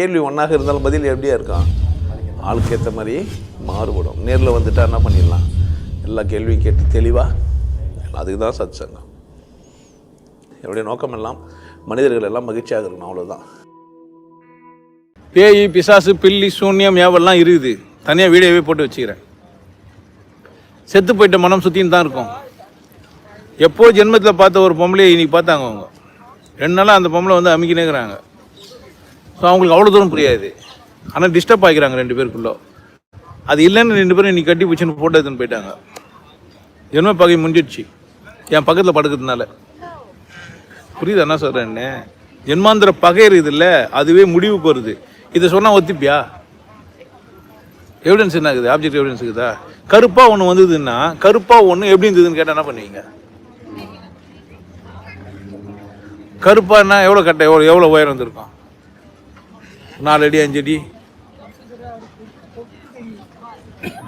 கேள்வி ஒன்றாக இருந்தாலும் பதில் எப்படியா இருக்கான் ஆளுக்கு ஏற்ற மாதிரி மாறுபடும். நேரில் வந்துட்டா என்ன பண்ணிடலாம்? எல்லா கேள்வியும் கேட்டு தெளிவாக அதுக்கு தான் சத் சங்கம் என்னுடைய நோக்கம் எல்லாம் மனிதர்கள் எல்லாம் மகிழ்ச்சியாக இருக்கணும் அவ்வளோதான் பேய் பிசாசு பில்லி சூன்யம் ஏவெல்லாம் இருக்குது. தனியாக வீடியோவே போட்டு வச்சுக்கிறேன். செத்து போயிட்ட மனம் சுற்றின்னு தான் இருக்கும். எப்போ ஜென்மத்தில் பார்த்த ஒரு பொம்பளையை இன்னைக்கு பார்த்தாங்க அவங்க. ரெண்டு நாளாக அந்த பொம்பளை வந்து அமைக்கினேங்கிறாங்க. ஸோ அவங்களுக்கு அவ்வளோ தூரம் புரியாது. ஆனால் டிஸ்டர்ப் ஆகிக்கிறாங்க ரெண்டு பேருக்குள்ளே. அது இல்லைன்னு ரெண்டு பேரும் இன்னைக்கு கட்டி பிடிச்சின்னு ஃபோட்டோ எடுத்துன்னு போயிட்டாங்க. ஜென்ம பகை முடிஞ்சிடுச்சு. என் பக்கத்தில் படுக்கிறதுனால. புரியுது என்ன? சொல்கிறேன்னு ஜென்மாந்திர பகை இருக்குதுல்ல அதுவே முடிவுக்கு வருது இதை சொன்னால் ஒத்திப்பியா? எவிடன்ஸ் என்ன இருக்குது? ஆப்ஜெக்ட் எவிடன்ஸ் இருக்குதா? கருப்பாக ஒன்று வந்ததுன்னா கருப்பாக ஒன்று எப்படி இருந்ததுன்னு கேட்டால் என்ன பண்ணுவீங்க? கருப்பான்னா எவ்வளோ கட்ட எவ்வளோ எவ்வளோ உயரம் இருந்திருக்கும் நாலு அடி அஞ்சு அடி.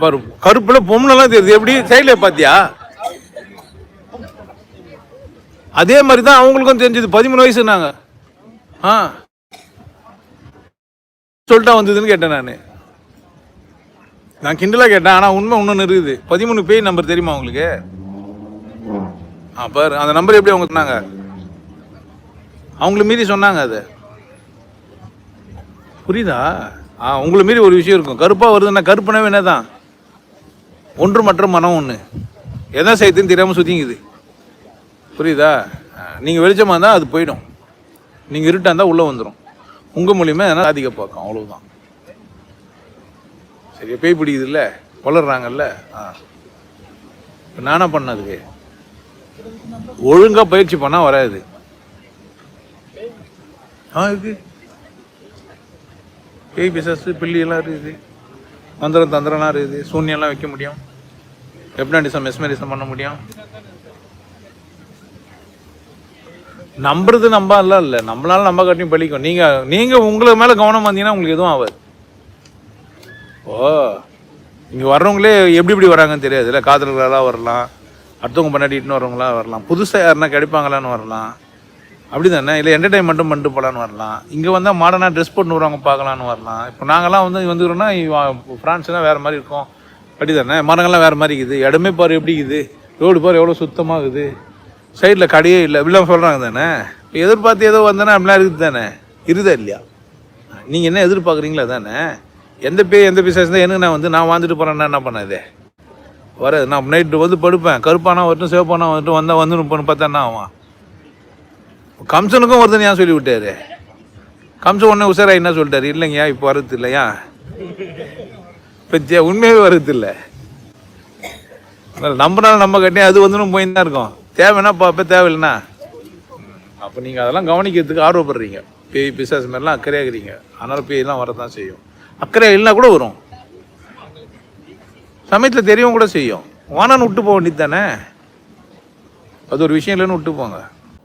பாரு கருப்பில் பொம்மைலாம் தெரியுது. எப்படி? சைடில் பார்த்தியா அதே மாதிரி தான் அவங்களுக்கும் தெரிஞ்சது. பதிமூணு வயசுனாங்க ஆ. சொல்லிட்டா வந்ததுன்னு கேட்டேன் நான். நான் கிண்டலாக கேட்டேன் ஆனால் உண்மை இன்னொன்று இருக்குது பதிமூணு பேய் நம்பர் தெரியுமா உங்களுக்கு? ஆ பாரு அந்த நம்பர் எப்படி அவங்க சொன்னாங்க? அவங்கள மீறி சொன்னாங்க அது. புரியுதா? ஆ உங்களை மீறி ஒரு விஷயம் இருக்கும். கருப்பாக வருதுன்னா கருப்புனவே என்ன தான் ஒன்று மற்ற மனம் ஒன்று எதான் செய்யுதுன்னு தெரியாமல் சுற்றிங்குது புரியுதா? நீங்கள் வெளிச்சமாக இருந்தால் அது போயிடும். நீங்கள் இருட்டாக இருந்தால் உள்ளே வந்துடும் உங்கள் மூலியமாக எதனால் அதிக பார்க்கும் அவ்வளோதான் சரி பேய் பிடிக்குதுல்ல? வளர்றாங்கல்ல? ஆ. இப்போ நானாக பண்ணதுக்கு. ஒழுங்காக பயிற்சி பண்ணால் வராது. ஆ இருக்குது பேய் பிசாசு பில்லியெல்லாம் இருக்குது. மந்திரம் தந்திரம்லாம் இருக்குது. சூன்யம்லாம் வைக்க முடியும். ஹெப்னாடிசம் மெஸ்மரிசம் பண்ண முடியும். நம்புறது நம்பலாம் இல்லை. நம்மளால நம்ப காட்டியும் பழிக்கும் நீங்க நீங்க உங்களுக்கு மேல கவனம் வந்தீங்கன்னா உங்களுக்கு எதுவும் ஆகாது. ஓ இங்க வர்றவங்களே எப்படி எப்படி வராங்கன்னு தெரியாது இல்லை காதல்களாக வரலாம். அடுத்தவங்க பண்ணாடிட்டுன்னு வரவங்களா வரலாம். புதுசாக யாருன்னா கிடைப்பாங்களான்னு வரலாம். அப்படி தானே இல்லை என்டர்டைன்மெண்ட்டும் பண்ணிட்டு போகலான்னு வரலாம். இங்கே வந்தால் மாடர்னாக ட்ரெஸ் போட்டு வருவாங்க பார்க்கலான்னு வரலாம். இப்போ நாங்கள்லாம் வந்து வந்துக்கிறோன்னா ஃப்ரான்ஸ்னால் வேறு மாதிரி இருக்கும். அப்படி தானே மரங்கள்லாம் வேறு மாதிரி இருக்குது. இடமே பாரு எப்படி இருக்குது. ரோடு பாரு எவ்வளோ சுத்தமாக இருக்குது சைடில் கடையே இல்லை. இப்படிலாம் சொல்கிறாங்க தானே? இப்போ எதிர்பார்த்து ஏதோ வந்தேன்னா அப்படிலாம் இருக்குது தானே? இருக்குதா இல்லையா? நீங்கள் என்ன எதிர்பார்க்குறீங்களா தானே? எந்த பே எந்த பிசாஸ் தான் எனக்கு நான் வந்து நான் வாழ்ந்துட்டு போகிறேன்னா என்ன பண்ணாதே வராது. நான் நைட்டு வந்து படுப்பேன். கருப்பானா வரட்டும் சிவப்பானா வந்துட்டு வந்தால் வந்து பார்த்தா என்ன ஆகும்? கம்சனுக்கும் வருதுன்னு ஏன் சொல்லி விட்டாரு கம்சன் உடனே உஷாரா என்ன சொல்லிட்டாரு? இல்லைங்கய்யா இப்போ வரது இல்லையா? இப்போ உண்மையாகவே வரது இல்லை. நம்பினால நம்ம கட்டி அது வந்து போய் தான் இருக்கும். தேவைன்னா பார்ப்ப தேவையில்லைண்ணா அப்போ நீங்கள் அதெல்லாம் கவனிக்கிறதுக்கு ஆர்வப்படுறீங்க. பேய் பிசாஸ் மாதிரிலாம் அக்கறையாக இருக்கிறீங்க அதனால் பேயெல்லாம் வரதான் செய்யும். அக்கறை இல்லைனா கூட வரும். சமயத்தில் தெரியவும் கூட செய்யும். வானான்னு விட்டு போக வேண்டியது தானே? அது ஒரு விஷயம் இல்லைன்னு விட்டு போங்க.